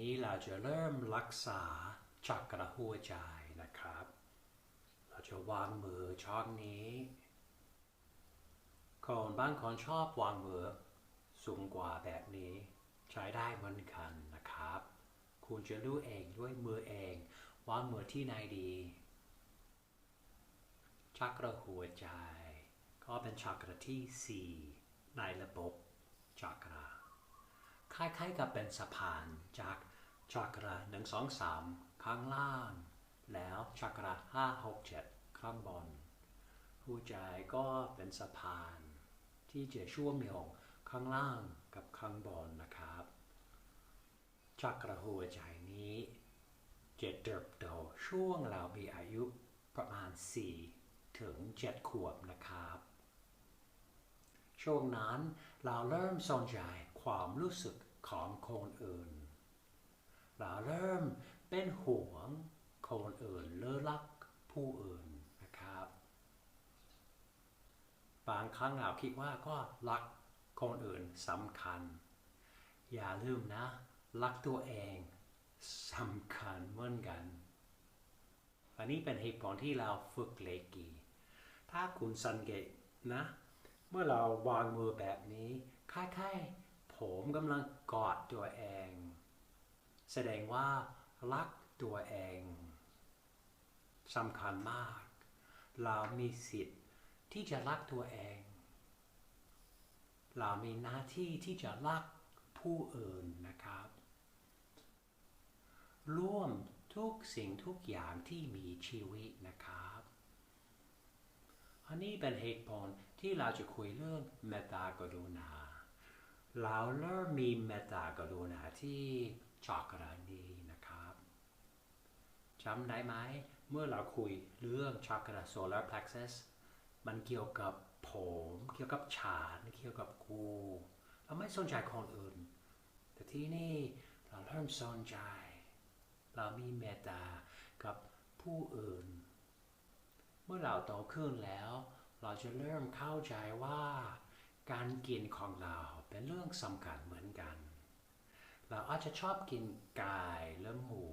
นี้เราจะเริ่มรักษาจักระหัวใจนะครับ เราจะวางมือช่องนี้คนบางคนชอบวางมือสูงกว่าแบบนี้ใช้ได้เหมือนกันนะครับ คุณจะรู้เองด้วยมือเองว่ามือที่ไหนดี ชักระหัวใจ ก็เป็นชักระที่4ในระบบจักระคล้ายๆกับเป็นสะพานจาก จักระหนึ่งสองสามข้างล่าง แล้วจักระห้าหกเจ็ดข้างบน หัวใจก็เป็นสะพาน ที่จะช่วมโยงข้างล่างกับข้างบนนะครับจักระหัวใจนี้จะเติบโตช่วงเรามีอายุประมาณ 4 ถึง 7 ขวบนะครับ ช่วงนั้นเราเริ่มสนใจความรู้สึกของคนอื่น เราเริ่มเป็นห่วงคนอื่นเลือรักผู้อื่นนะครับ บางครั้งเราคิดว่าก็รักคนอื่นสำคัญ อย่าลืมนะ รักตัวเองสำคัญเหมือนกัน อันนี้เป็นเหตุผลที่เราฝึกเลกี ถ้าคุณสังเกตนะ เมื่อเราวางมือแบบนี้คล้ายๆผมกำลังกอดตัวเอง แสดงว่ารักตัวเองสำคัญมาก เรามีสิทธิ์ที่จะรักตัวเอง เรามีหน้าที่ที่จะรักผู้อื่นนะครับ ร่วมทุกสิ่งทุกอย่างที่มีชีวิตนะครับ อันนี้เป็นเหตุผลที่เราจะคุยเรื่องเมตตากรุณาเราเริ่มมีเมตตากรุณาที่ จักรณีนะครับจำได้ไหม เมื่อเราคุยเรื่องชักระโซลาร์ plexus มันเกี่ยวกับผม เกี่ยวกับฉันเกี่ยวกับกูเราไม่สนใจคนอื่น แต่ที่นี่เราเริ่มสนใจ เรามีเมตตากับผู้อื่น เมื่อเราโตขึ้นแล้ว เราจะเริ่มเข้าใจว่า การกินของเราเป็นเรื่องสำคัญเหมือนกัน เราอาจจะชอบกินไก่หรือหมู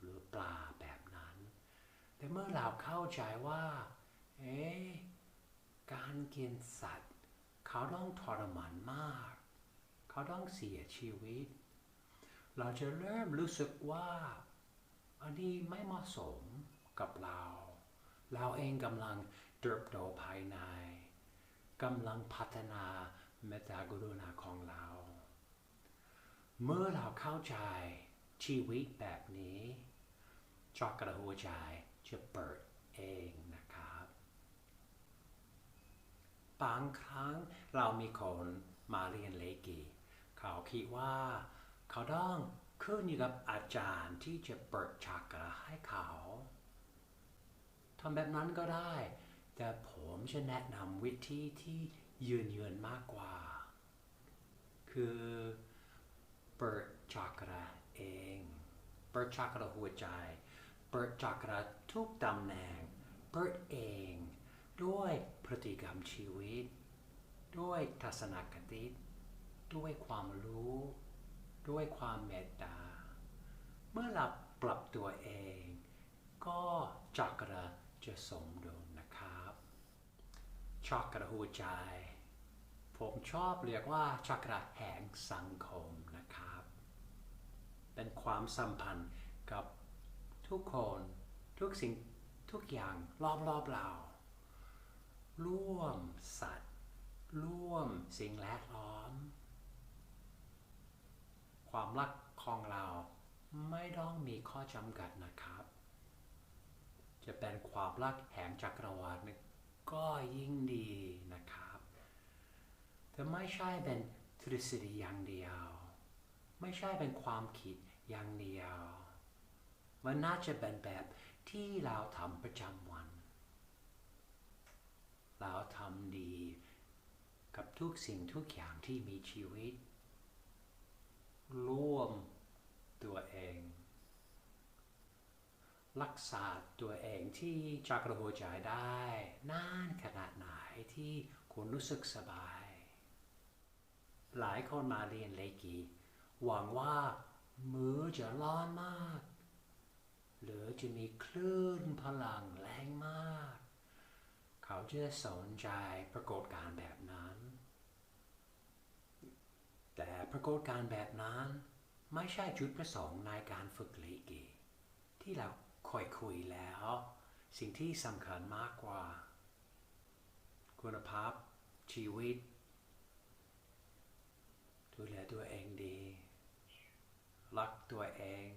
หรือปลาแบบนั้น แต่เมื่อเราเข้าใจว่า เอ๊การกินสัตว์ เขาต้องทรมานมาก เขาต้องเสียชีวิต เราจะเริ่มรู้สึกว่าอันนี้ไม่เหมาะสมกับเรา เราเองกำลังเติบโตภายในกำลังพัฒนาเมตตากรุณาของเรา เมื่อเราเข้าใจชีวิตแบบนี้จักระหัวใจจะเปิดเองนะครับ บางครั้งเรามีคนมาเรียนเลกีเขาคิดว่าเขาต้องขึ้นอยู่กับอาจารย์ที่จะเปิดชักระให้เขาทำแบบนั้นก็ได้ แต่ผมจะแนะนำวิธีที่ยืนยืนมากกว่า คือ เปิดชักระเอง เปิดชักระหัวใจ เปิดชักระทุกตำแหน่ง เปิดเอง ด้วยพฤติกรรมชีวิต ด้วยทัศนคติ ด้วยความรู้ ด้วยความเมตตา เมื่อเราปรับตัวเอง ก็จักระจะสมดุลนะครับจักระหัวใจ ผมชอบเรียกว่าจักระแห่งสังคม เป็นความสัมพันธ์กับทุกคนทุกสิ่งทุกอย่างรอบๆเรา ร่วมสัตว์ ร่วมสิ่งแวดล้อม ความรักของเราไม่ต้องมีข้อจำกัดนะครับ จะเป็นความรักแห่งจักรวาลก็ยิ่งดีนะครับ แต่ไม่ใช่เป็นทฤษฎีอย่างเดียว ไม่ใช่เป็นความคิดอย่างเดียว มันน่าจะเป็นแบบที่เราทำประจำวัน เราทำดีกับทุกสิ่งทุกอย่างที่มีชีวิต ร่วมตัวเอง รักษาตัวเองที่จักระหัวใจได้นานขนาดไหนที่คุณรู้สึกสบาย หลายคนมาเรียนเลกี หวังว่ามือจะร้อนมาก หรือจะมีคลื่นพลังแรงมาก เขาจะสนใจปรากฏการแบบนั้น แต่ปรากฏการแบบนั้นไม่ใช่จุดประสงค์ในการฝึกเลเกที่เราค่อยคุยแล้ว สิ่งที่สำคัญมากกว่า คุณภาพชีวิตดูแลตัวเองดี รักตัวเอง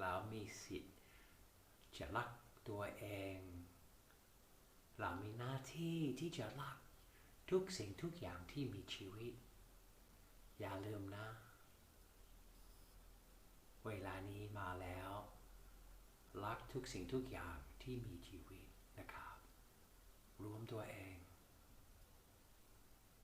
เรามีสิทธิ์จะรักตัวเอง เรามีหน้าที่ที่จะรักทุกสิ่งทุกอย่างที่มีชีวิต อย่าลืมนะ เวลานี้มาแล้ว รักทุกสิ่งทุกอย่างที่มีชีวิตนะครับ รวมตัวเอง